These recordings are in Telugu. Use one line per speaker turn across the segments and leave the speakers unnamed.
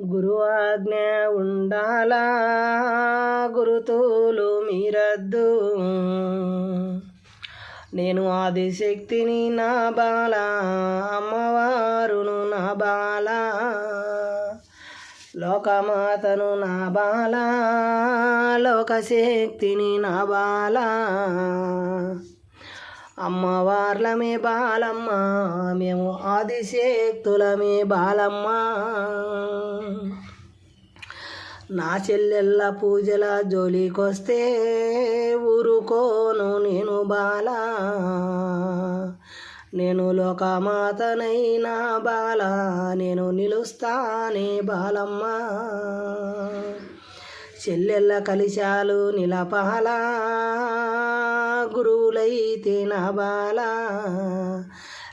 గురు ఆజ్ఞ ఉండాలా? గురుతులు మీరద్దు. నేను ఆదిశక్తిని నా బాల అమ్మవారును నా బాల లోకమాతను నా బాల లోకశక్తిని నా బాల. అమ్మవార్లమే బాలమ్మ మేము ఆదిశక్తులమే బాలమ్మ. నా చెల్లెళ్ళ పూజల జోలికొస్తే ఊరుకోను నేను బాల. నేను లోకమాతనైనా బాల నేను నిలుస్తానే బాలమ్మ. చెల్లెల్ల కలిశాలు నిలపాల గురువులైతే నా బాల.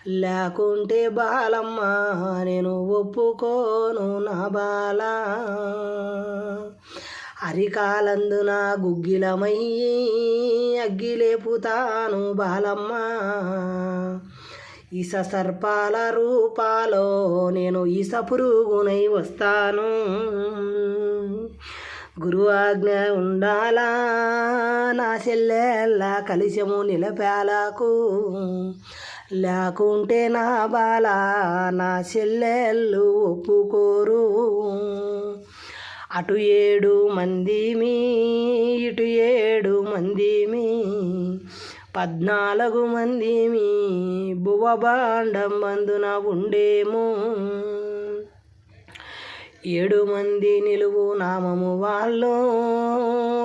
లేకుంటే బాలమ్మ నేను ఒప్పుకోను నా బాల. అరికాలందున గుగ్గిలమయ్యి అగ్గిలేపుతాను బాలమ్మ. ఇస సర్పాల రూపాలో నేను ఇస పురుగునై వస్తాను. గురు ఆజ్ఞ ఉండాలా? నా చెల్లెళ్ళ కలిశము నిలపేలకు. లేకుంటే నా బాల నా చెల్లెళ్ళు ఒప్పుకోరు. అటు ఏడు మందిమి ఇటు ఏడు మందిమి పద్నాలుగు మందిమి భువబాండం మందున ఉండేము. ఏడు మంది నిలువు నామము వాళ్ళు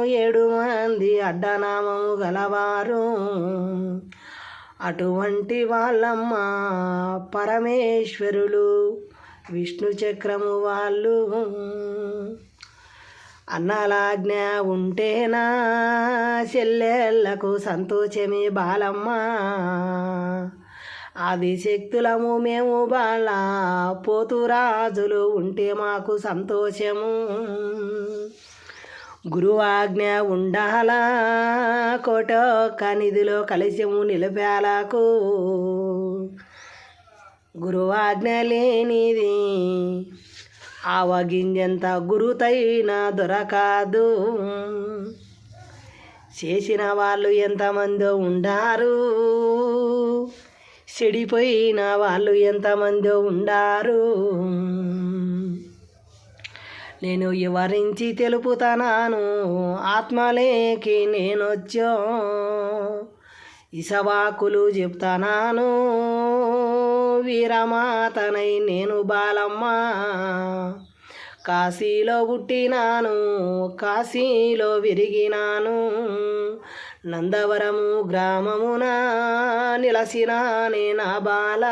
ఏడు మంది అడ్డనామము గలవారు. అటువంటి వాళ్ళమ్మ పరమేశ్వరులు విష్ణు చక్రము వాళ్ళు. అన్నలాజ్ఞ ఉంటేనా చెల్లెళ్ళకు సంతోషమే బాలమ్మ. ఆది శక్తులము మేము బాల పోతురాజులు ఉంటే మాకు సంతోషము. గురువాజ్ఞ ఉండాలా కోటొక్క నిధిలో కలిసము నిలిపేలకు. గురువాజ్ఞ లేనిది ఆవగింజంత గురుతైన దొరకాదు. చేసిన వాళ్ళు ఎంతమందో ఉండారు. చెడిపోయిన వాళ్ళు ఎంతమందో ఉండారు. నేను వివరించి తెలుపుతాను ఆత్మలేకి నేనొచ్చో ఇసవాకులు చెప్తానాను. వీరమాతనై నేను బాలమ్మ కాశీలో పుట్టినాను కాశీలో విరిగినాను. నందవరము గ్రామమున నిలసిన నా బాల.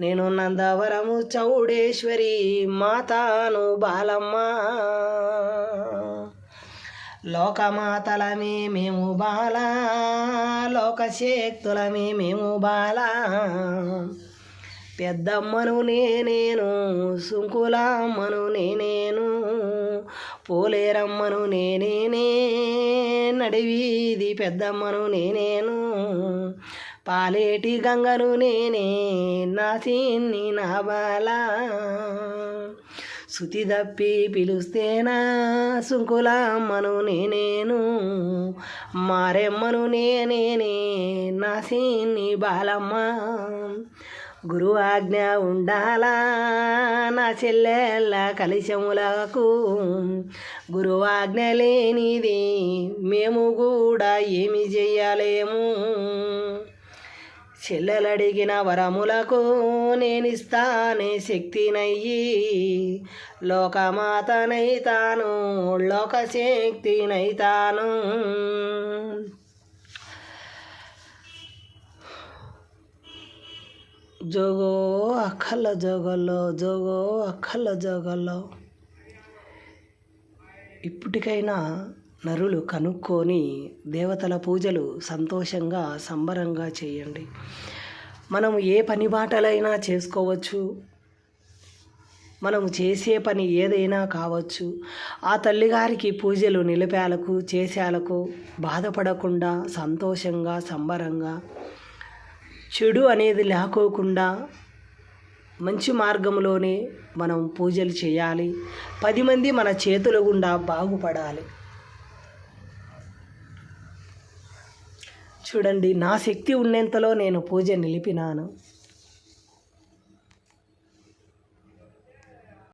నేను నందవరము చౌడేశ్వరి మాతాను బాలమ్మ. లోకమాతలమే మేము బాల లోకశక్తులమే మేము బాల. పెద్దమ్మను నేనేను సుంకులమ్మను నేనేను పోలేరమ్మను నేనేనే నడివీది పెద్దమ్మను నేనేను. పాలేటి గంగను నేనే నా చిన్ని నా బాల. శృతి తప్పి పిలుస్తేనా సుంకులమ్మను నేనేను. మారెమ్మను నేనేనే నా సిన్ని బాలమ్మ. గురు ఆజ్ఞ ఉండాలా? నా చెల్లెళ్ళ కలిశములకు గురువాజ్ఞ ఆజ్ఞ లేనిది మేము కూడా ఏమి చెయ్యలేము. చెల్లెలడిగిన వరములకు నేనిస్తానే శక్తినయ్యి. లోకమాతనైతాను లోకశక్తినైతాను జోగో అక్కల జోగల్లో జోగో అక్కల జోగల్లో ఇప్పటికైనా నరులు కనుక్కొని దేవతల పూజలు సంతోషంగా సంబరంగా చేయండి. మనం ఏ పని బాటలైనా చేసుకోవచ్చు. మనం చేసే పని ఏదైనా కావచ్చు. ఆ తల్లిగారికి పూజలు నిలిపేలకు చేసేలకు బాధపడకుండా సంతోషంగా సంబరంగా చెడు అనేది లేకోకుండా మంచి మార్గంలోనే మనం పూజలు చేయాలి. పది మంది మన చేతుల గుండా బాగుపడాలి. చూడండి నా శక్తి ఉన్నంతలో నేను పూజ నిలిపినాను.